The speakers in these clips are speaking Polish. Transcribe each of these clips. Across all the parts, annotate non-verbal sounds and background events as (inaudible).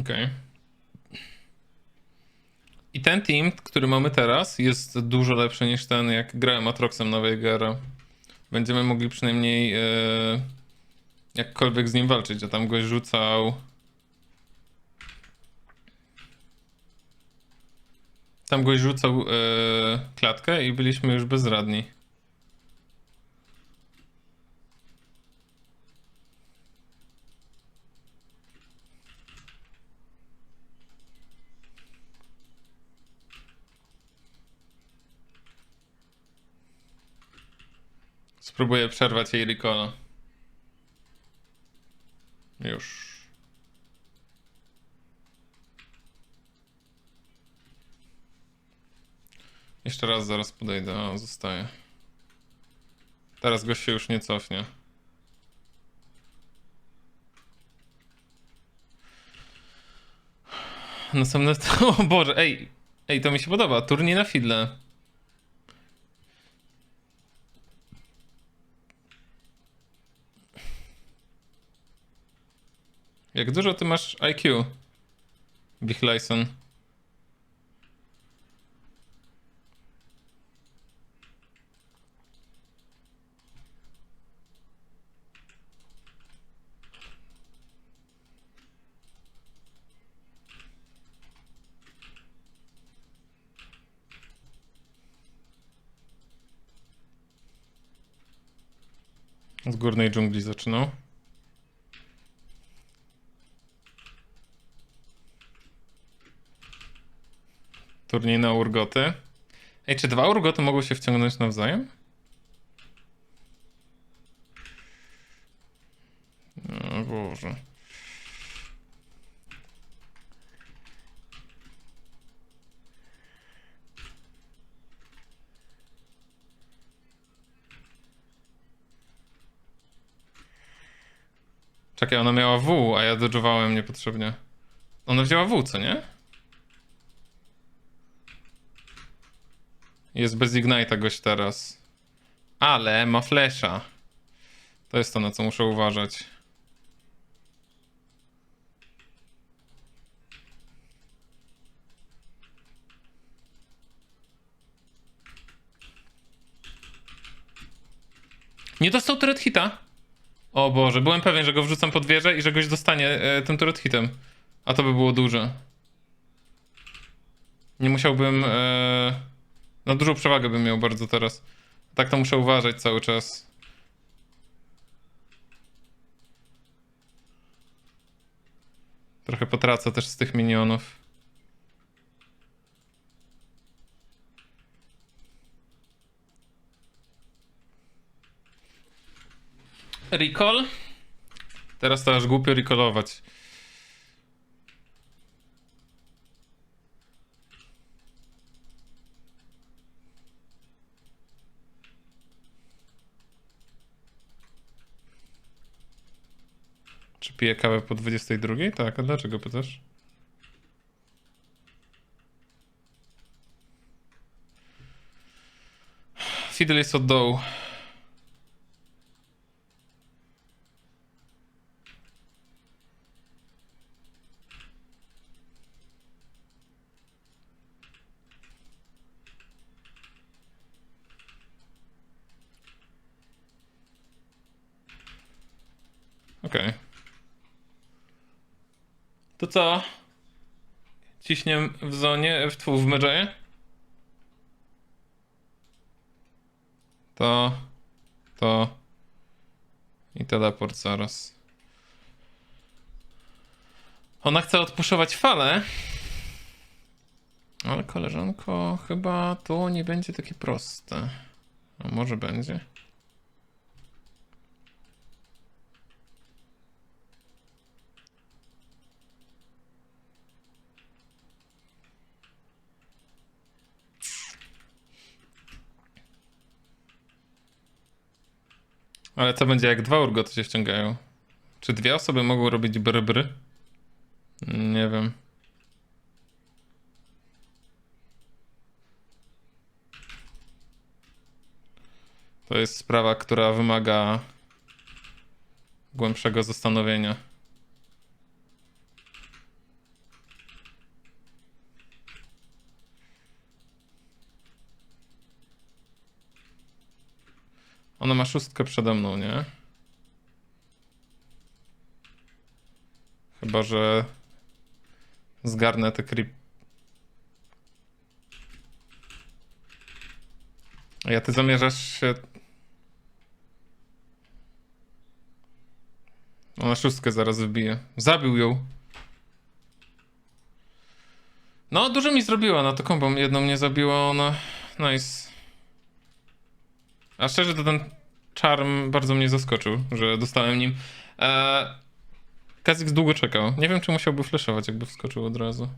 Okej. I ten team, który mamy teraz, jest dużo lepszy niż ten, jak grałem Atroxem na Veigara. Będziemy mogli przynajmniej e, jakkolwiek z nim walczyć, a tam goś rzucał... Tam goś rzucał e, klatkę i byliśmy już bezradni. Spróbuję przerwać jej recola. Już. Jeszcze raz zaraz podejdę. O, zostaje. Teraz gość się już nie cofnie. Następne... (laughs) O Boże, ej! Ej, to mi się podoba. Turniej na fidle. Jak dużo ty masz IQ? Bichlejson. Z górnej dżungli zaczynał. Turniej na urgoty. Ej, czy dwa urgoty mogą się wciągnąć nawzajem? O Boże. Czekaj, ona miała W, a ja dodżowałem niepotrzebnie. Ona wzięła W, co nie? Jest bez Ignite'a teraz. Ale ma flesza. To jest to, na co muszę uważać. Nie dostał turret hita. O Boże, byłem pewien, że go wrzucam pod wieżę i że goś dostanie e, tym turret hitem. A to by było duże. Nie musiałbym... E... No dużą przewagę bym miał bardzo teraz. Tak to muszę uważać cały czas. Trochę potracę też z tych minionów. Recall? Teraz to aż głupio recallować. Piję kawę po 22? Tak, a dlaczego pytasz? Fiddle jest od dołu. Okej. To co? Ciśniem w zonie, w tfu, w medżaje? To, to i teleport zaraz. Ona chce odpuszować falę. Ale koleżanko, chyba to nie będzie takie proste. A może będzie? Ale co będzie jak dwa urgoty się ściągają? Czy dwie osoby mogą robić bry-bry? Nie wiem. To jest sprawa, która wymaga głębszego zastanowienia. Ona ma szóstkę przede mną, nie? Chyba, że zgarnę te creep. A ja ty zamierzasz się... Ona szóstkę zaraz wybije. Zabił ją. No, dużo mi zrobiła na to kombo. Jedną mnie zabiła ona. Nice. A szczerze to ten charm bardzo mnie zaskoczył, że dostałem nim. Eee, Kazix długo czekał. Nie wiem, czy musiałby flashować, jakby wskoczył od razu.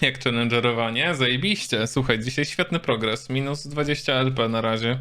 Jak challengerowanie? Zajebiście. Słuchaj, dzisiaj świetny progres. Minus 20 LP na razie.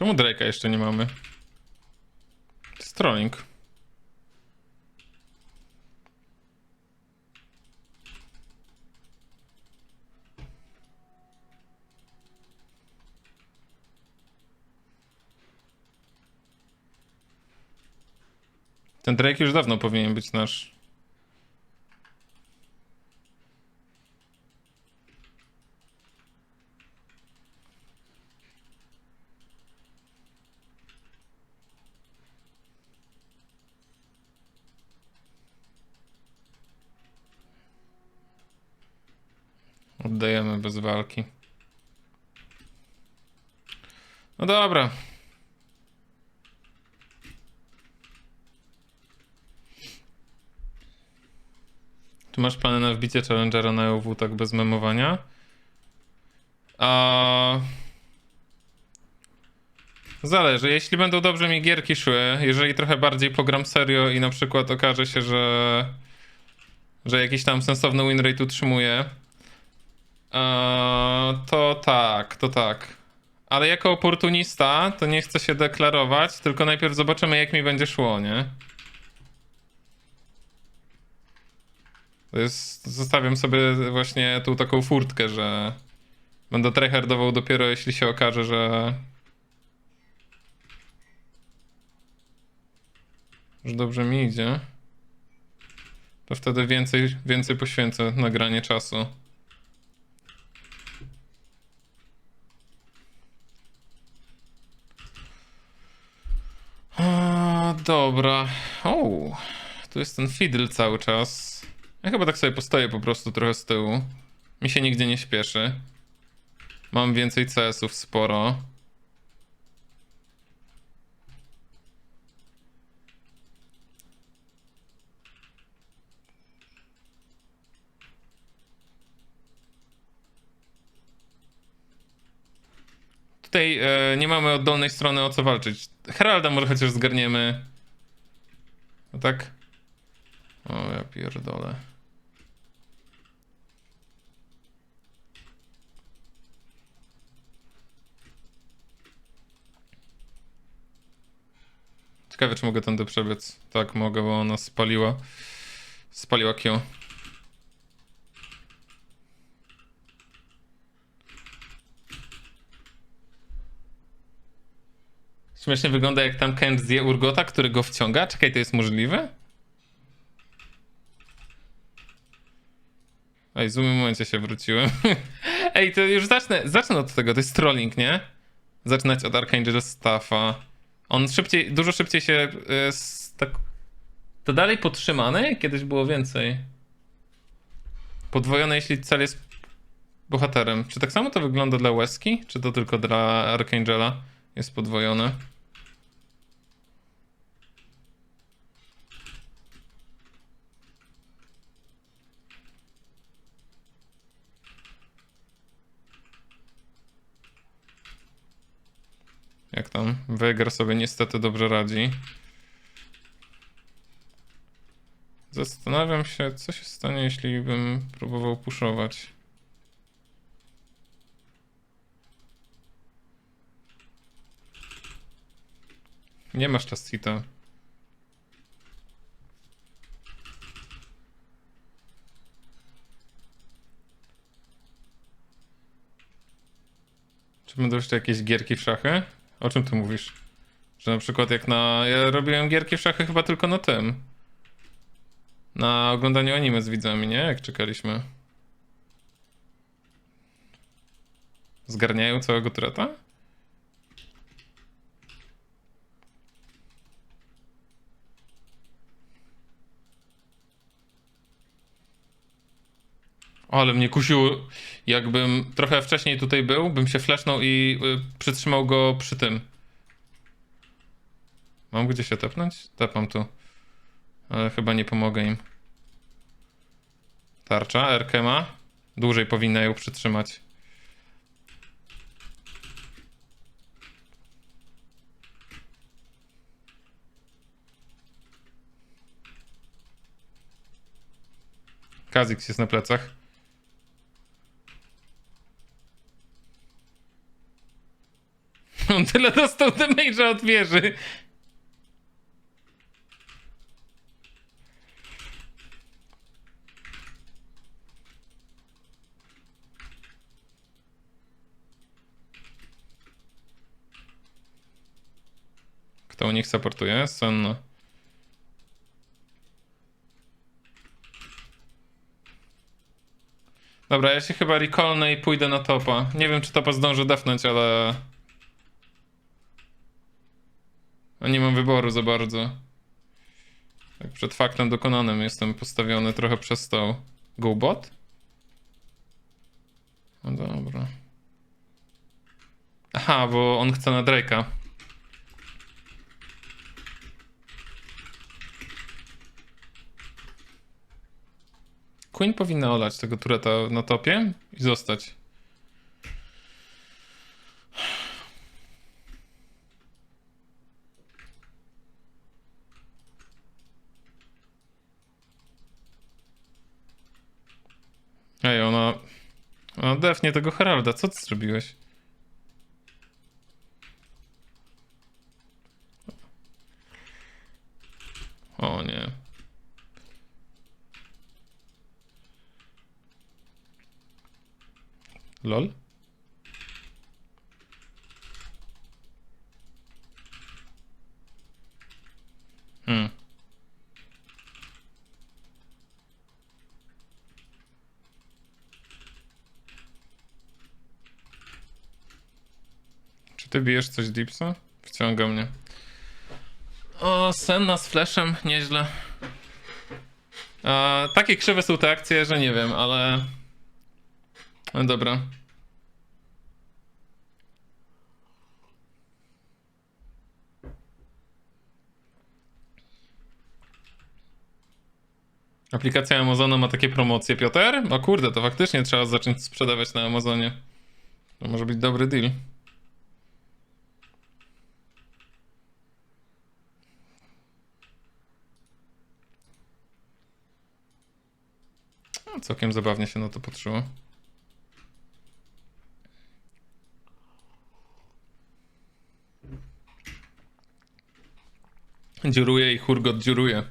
Czemu Drake'a jeszcze nie mamy? Strolling. Ten Drake już dawno powinien być nasz. Oddajemy bez walki. No dobra. Tu masz plany na wbicie Challengera na EUW tak bez memowania? A... Zależy. Jeśli będą dobrze mi gierki szły, jeżeli trochę bardziej pogram serio i na przykład okaże się, że że jakiś tam sensowny win rate utrzymuję, Eee, to tak, to tak. Ale jako oportunista to nie chcę się deklarować, tylko najpierw zobaczymy jak mi będzie szło, nie? To jest, zostawiam sobie właśnie tu taką furtkę, że będę tryhardował dopiero jeśli się okaże, że że dobrze mi idzie. To wtedy więcej, więcej poświęcę na granie czasu. A, dobra. O, tu jest ten fiddle cały czas. Ja chyba tak sobie postoję po prostu trochę z tyłu. Mi się nigdzie nie śpieszy. Mam więcej CS-ów sporo. Tutaj e, nie mamy od dolnej strony o co walczyć. Heralda może chociaż zgarniemy. No tak? O, ja pierdolę. Ciekawe, czy mogę tędy przebiec. Tak, mogę, bo ona spaliła. Spaliła Q. Śmiesznie wygląda jak tam Kent zje Urgota, który go wciąga. Czekaj, to jest możliwe? Ej, w złym momencie się wróciłem. (laughs) Ej, to już zacznę, zacznę od tego, to jest trolling, nie? Zaczynać od Archangel Staffa. On szybciej, dużo szybciej się s- tak... To dalej podtrzymany? Kiedyś było więcej. Podwojone, jeśli cel jest bohaterem. Czy tak samo to wygląda dla Weski? Czy to tylko dla Archangela jest podwojone? Tam. Weger sobie niestety dobrze radzi. Zastanawiam się, co się stanie, jeśli bym próbował puszować. Nie masz czas. Czy będą jeszcze jakieś gierki w szachy? O czym ty mówisz? Że na przykład jak na... Ja robiłem gierki w szachy chyba tylko na tym. Na oglądaniu anime z widzami, nie? Jak czekaliśmy. Zgarniają całego treta? Ale mnie kusiło. Jakbym trochę wcześniej tutaj był, bym się flashnął i y, przytrzymał go przy tym. Mam gdzie się tepnąć? Tepam tu. Ale chyba nie pomogę im. Tarcza, Erkę ma. Dłużej powinna ją przytrzymać. Kazix jest na plecach. On (laughs) tyle dostał damage'a od wieży. Kto u nich supportuje? Senno. Dobra, ja się chyba recallnę i pójdę na topa. Nie wiem, czy topa zdążę defnąć, ale... No nie mam wyboru za bardzo. Tak przed faktem dokonanym jestem postawiony trochę przez to. Go bot? No dobra. Aha, bo on chce na Drake'a. Queen powinna olać tego tureta na topie i zostać. Ej, ona... Ona defnie tego Heralda. Co ty zrobiłeś? O nie. Lol? Hmm. Czy ty bijesz coś Dipsa? Wciąga mnie. O, Senna z flashem, nieźle. E, takie krzywe są te akcje, że nie wiem, ale... No dobra. Aplikacja Amazona ma takie promocje, Piotr? O kurde, to faktycznie trzeba zacząć sprzedawać na Amazonie. To może być dobry deal. No, całkiem zabawnie się na to patrzyło. Dziuruje i Hurgot dziuruje.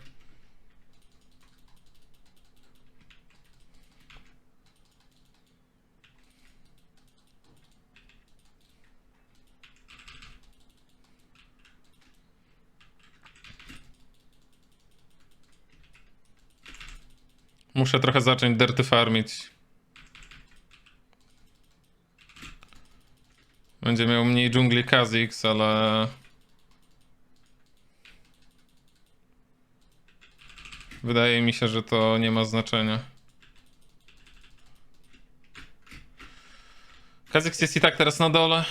Muszę trochę zacząć derty farmić. Będzie miał mniej dżungli Kha'Zix, ale... Wydaje mi się, że to nie ma znaczenia. Kha'Zix jest i tak teraz na dole.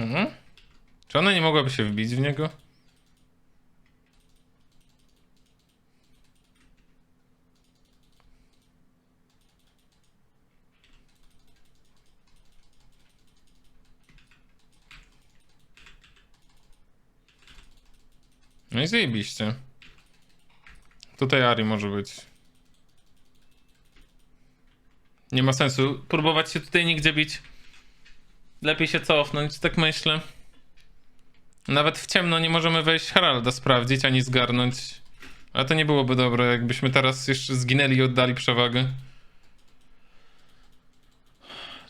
Mhm. Czy ona nie mogłaby się wbić w niego? No i zajebiście. Tutaj Ari może być. Nie ma sensu próbować się tutaj nigdzie bić. Lepiej się cofnąć, tak myślę. Nawet w ciemno nie możemy wejść Haralda sprawdzić, ani zgarnąć. Ale to nie byłoby dobre, jakbyśmy teraz jeszcze zginęli i oddali przewagę.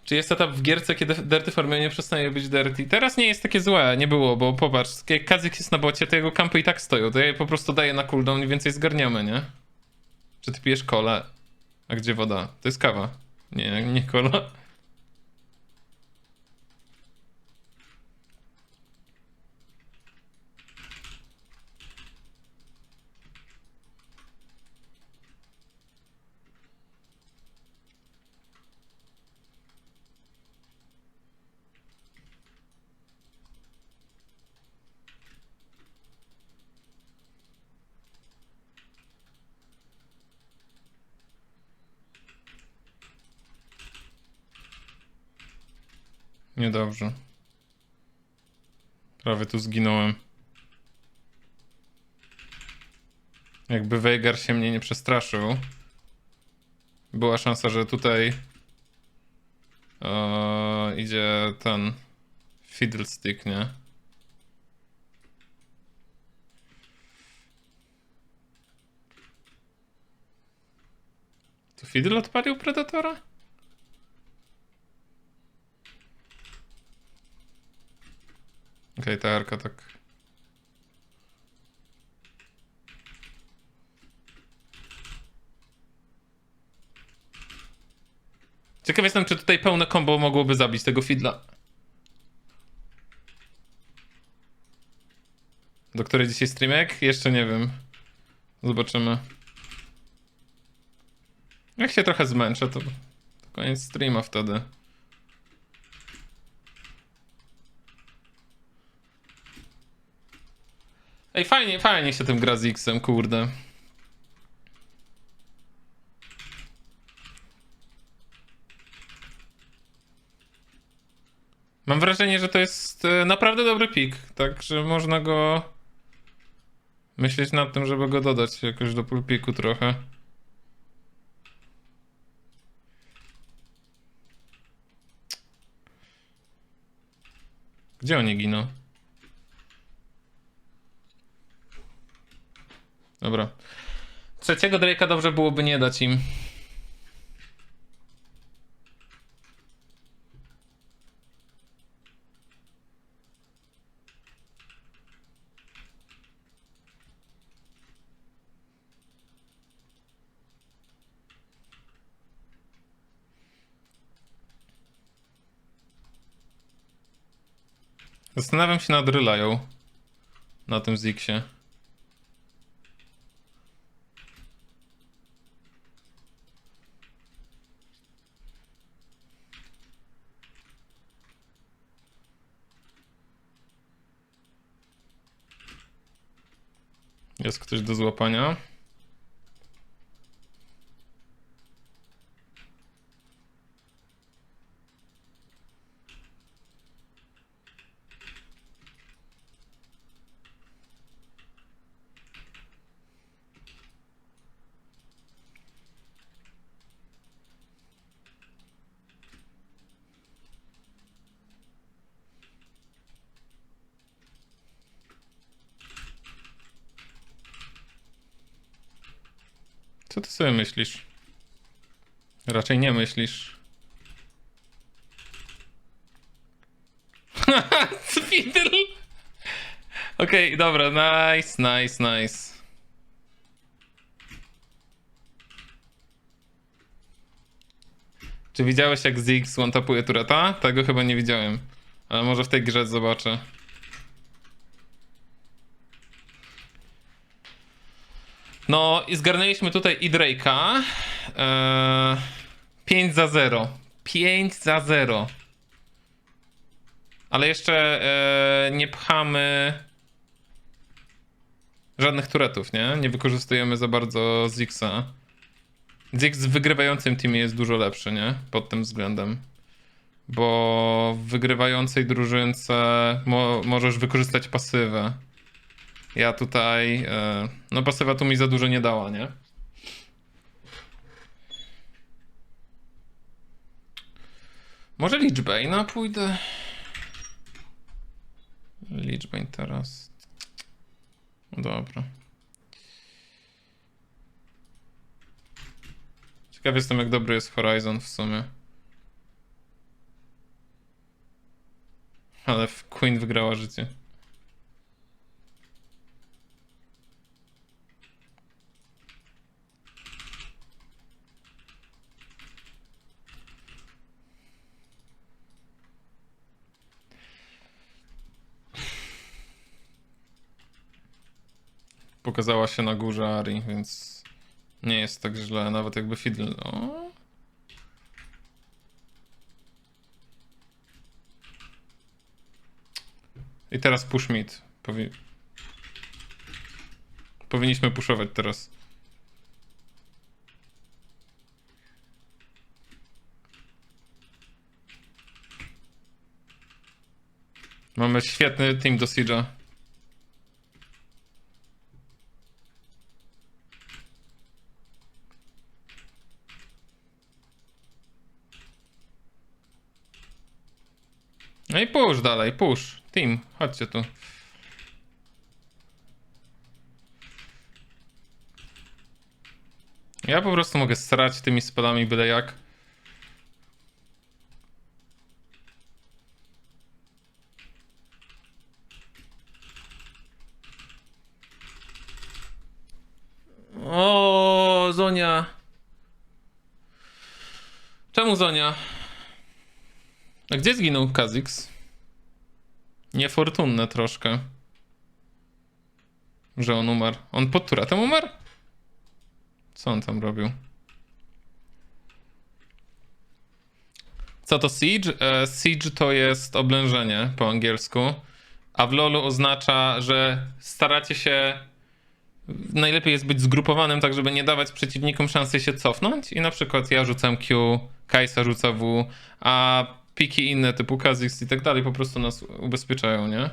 Czy jest etap w gierce, kiedy Dirty Formie nie przestaje być Dirty? Teraz nie jest takie złe, nie było, bo popatrz, jak Kazik jest na bocie, to jego kampy i tak stoją, to ja je po prostu daję na cooldown i więcej zgarniamy, nie? Czy ty pijesz kolę? A gdzie woda? To jest kawa. Nie, nie kola. Niedobrze. Prawie tu zginąłem. Jakby Veigar się mnie nie przestraszył. Była szansa, że tutaj e, idzie ten Fiddlestick, nie? To Fiddle odpalił Predatora? Okej, ta arka tak. Ciekaw jestem, czy tutaj pełne combo mogłoby zabić tego Fidla. Do której dzisiaj streamek? Jeszcze nie wiem. Zobaczymy. Jak się trochę zmęczę, to koniec streama wtedy. Ej, fajnie, fajnie się tym gra z X-em, kurde. Mam wrażenie, że to jest e, naprawdę dobry pik, tak, że można go myśleć nad tym, żeby go dodać jakoś do pulpiku trochę. Gdzie oni giną? Dobra. Trzeciego Drake'a dobrze byłoby nie dać im. Zastanawiam się nad Rylają. Na tym Zixie. Jest ktoś do złapania. Co ty myślisz? Raczej nie myślisz. (laughs) Fiddle! Okej, dobra, nice, nice, nice. Czy widziałeś jak Ziggs one-tapuje Tureta? Tego chyba nie widziałem. Ale może w tej grze zobaczę. No i zgarnęliśmy tutaj i Drake'a. Eee, 5 za 0. 5 za 0. Ale jeszcze e, nie pchamy żadnych turetów, nie? Nie wykorzystujemy za bardzo Zixa. Zix w wygrywającym teamie jest dużo lepszy, nie? Pod tym względem. Bo w wygrywającej drużynce mo możesz wykorzystać pasywę. Ja tutaj. E, no, pasywa tu mi za dużo nie dała, nie? Może Lichbane'a pójdę. Lichbane teraz. Dobra. Ciekaw jestem, jak dobry jest Horizon w sumie. Ale Queen wygrała życie. Pokazała się na górze Ari, więc nie jest tak źle, nawet jakby Fiddle. O. I teraz push mid. Powi... Powinniśmy puszować teraz. Mamy świetny team do Siege'a. No i push dalej, push. Team, chodźcie tu. Ja po prostu mogę strać tymi spadami byle jak. O, Zonia. Czemu Zonia? A gdzie zginął Kazix? Niefortunne troszkę. Że on umarł. On pod turatem umarł? Co on tam robił? Co to siege? E, siege to jest oblężenie po angielsku, a w LoLu oznacza, że staracie się najlepiej jest być zgrupowanym, tak żeby nie dawać przeciwnikom szansy się cofnąć. I na przykład ja rzucam Q, Kajsa rzuca W, a piki inne typu Kha'Zix i tak dalej po prostu nas ubezpieczają, nie?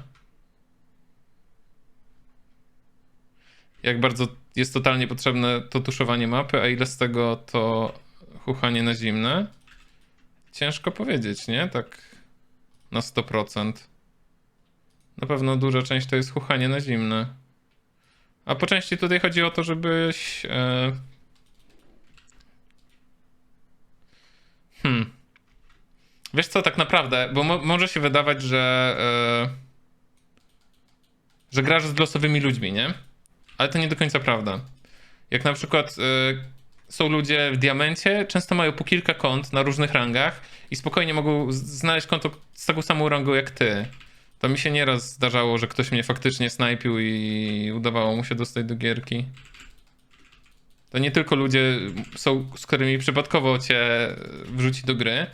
Jak bardzo jest totalnie potrzebne to tuszowanie mapy, a ile z tego to chuchanie na zimne? Ciężko powiedzieć, nie? Tak na 100%. Na pewno duża część to jest chuchanie na zimne. A po części tutaj chodzi o to, żebyś. E... Hmm. Wiesz co, tak naprawdę, bo mo może się wydawać, że. E... że grasz z losowymi ludźmi, nie? Ale to nie do końca prawda. Jak na przykład e... są ludzie w diamencie, często mają po kilka kont na różnych rangach i spokojnie mogą znaleźć konto z taką samą rangą jak ty. To mi się nieraz zdarzało, że ktoś mnie faktycznie snajpił i udawało mu się dostać do gierki. To nie tylko ludzie są, z którymi przypadkowo cię wrzuci do gry.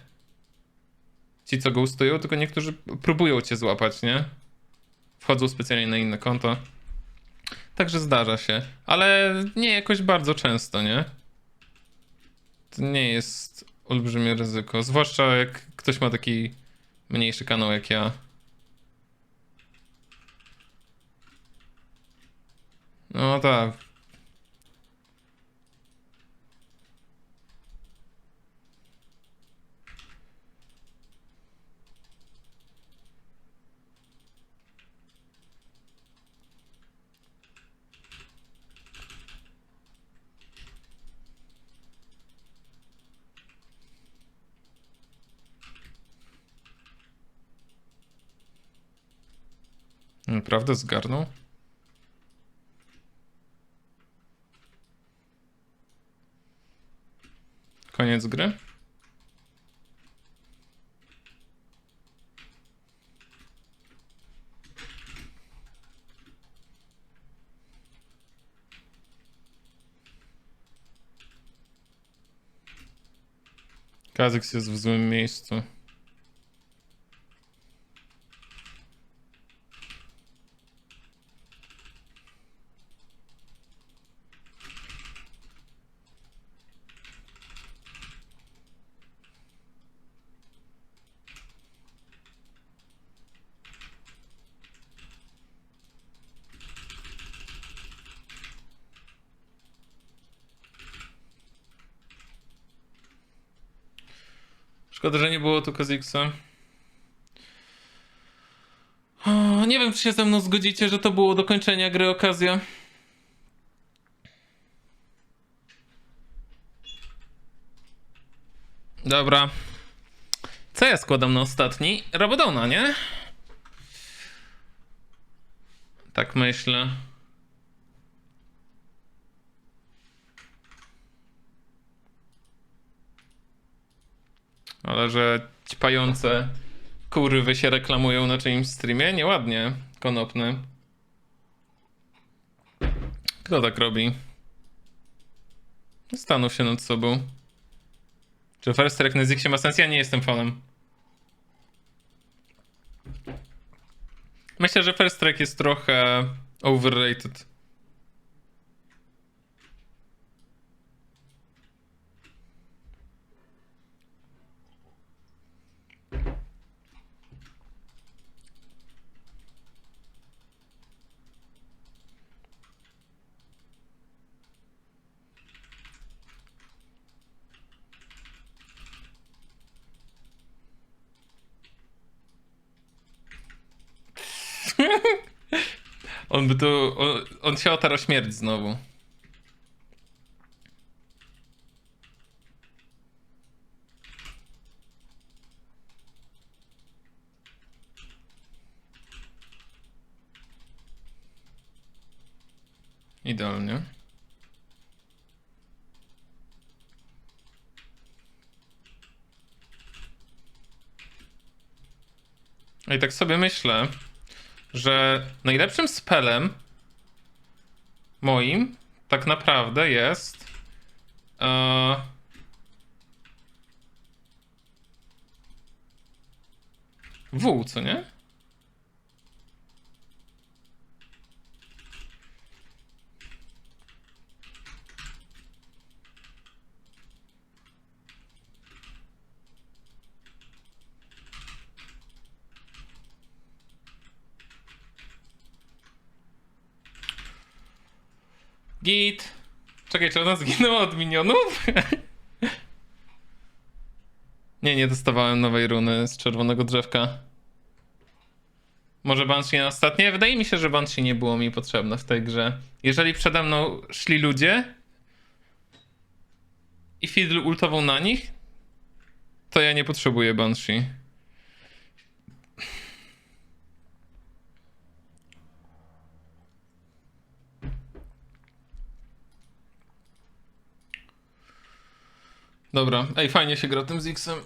Ci, co go ustują, tylko niektórzy próbują cię złapać, nie? Wchodzą specjalnie na inne konto. Także zdarza się. Ale nie jakoś bardzo często, nie? To nie jest olbrzymie ryzyko. Zwłaszcza jak ktoś ma taki mniejszy kanał jak ja. No tak. Naprawdę zgarnął? Koniec gry? Kazyks jest w złym miejscu. Szkoda, że nie było tu Kazixa. Nie wiem, czy się ze mną zgodzicie, że to było dokończenia gry okazja. Dobra. Co ja składam na ostatni? Rabadona, nie? Tak myślę. Że ćpające kurwy się reklamują na czyimś streamie? Nieładnie. Konopny. Kto tak robi? Zastanów się nad sobą. Czy First Track na Zixie ma sens? Ja nie jestem fanem. Myślę, że First Track jest trochę overrated. On by tu. On, on się otarł o śmierć znowu. Idealnie. I tak sobie myślę, że najlepszym spelem moim tak naprawdę jest e, W, co nie? Git. Czekaj, czy ona zginęła od minionów? (laughs) nie, nie dostawałem nowej runy z czerwonego drzewka. Może Banshee na ostatnie? Wydaje mi się, że Banshee nie było mi potrzebne w tej grze. Jeżeli przede mną szli ludzie i Fiddle ultował na nich, to ja nie potrzebuję Banshee. Dobra, ej, fajnie się gra tym Zixem.